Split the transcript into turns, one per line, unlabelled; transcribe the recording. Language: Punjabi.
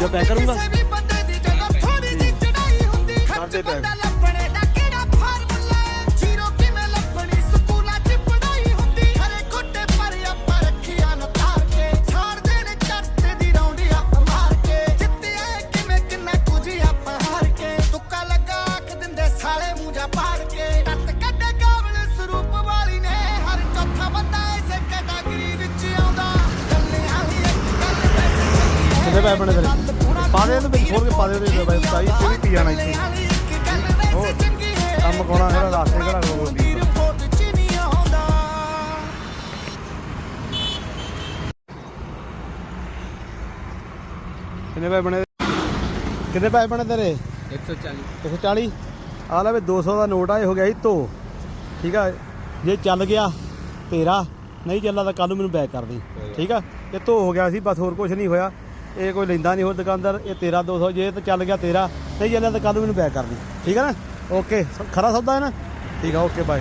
ਜੋ ਪੈਕ ਕਰੂੰਗਾ?
ਕਿਸੇ ਵੀ ਪੈਸੇ
ਬਣੇ ਤੇਰੇ। ਪਾ ਦੇ ਇਹਨੂੰ ਵਿੱਚ ਖੋਲ ਕੇ ਪਾ ਦੇ ਉਹਦੇ ਬਾਈ। ਚਾਹੀ ਤੇ ਵੀ ਪੀ ਜਾਣਾ ਇੱਥੇ। ਹੋਰ ਕੰਮ ਕੋਣਾ ਜਿਹੜਾ ਰਾਸਤੇ ਕਿਹੜਾ ਕੋਲ ਕਿੰਨੇ ਪੈਸੇ ਬਣੇ? ਕਿੰਨੇ ਪੈਸੇ ਬਣੇ ਤੇਰੇ?
140
140 ਆ ਲੈ ਵੀ 200 ਦਾ ਨੋਟ ਆ ਇਹ ਹੋ ਗਿਆ ਸੀ ਧੋ ਠੀਕ ਆ? ਜੇ ਚੱਲ ਗਿਆ ਤੇਰਾ ਨਹੀਂ ਚੱਲਾ ਤਾਂ ਕੱਲ ਨੂੰ ਮੈਨੂੰ ਬੈਕ ਕਰ ਦੇ। ਠੀਕ ਆ? ਇਹ ਧੋ ਹੋ ਗਿਆ ਸੀ ਬਸ ਹੋਰ ਕੁਝ ਨਹੀਂ ਹੋਇਆ। ਇਹ ਕੋਈ ਲੈਂਦਾ ਨਹੀਂ ਹੋਰ ਦੁਕਾਨਦਾਰ, ਇਹ ਤੇਰਾ 200 ਜੇ ਤਾਂ ਚੱਲ ਗਿਆ ਤੇਰਾ ਨਹੀਂ ਚੱਲਿਆ ਤਾਂ ਕੱਲ ਨੂੰ ਮੈਨੂੰ ਬੈਕ ਕਰ ਦੇ। ਠੀਕ ਹੈ ਨਾ? ਓਕੇ ਖਰਾ ਸੌਦਾ ਹੈ ਨਾ? ਠੀਕ ਆ ਓਕੇ ਬਾਏ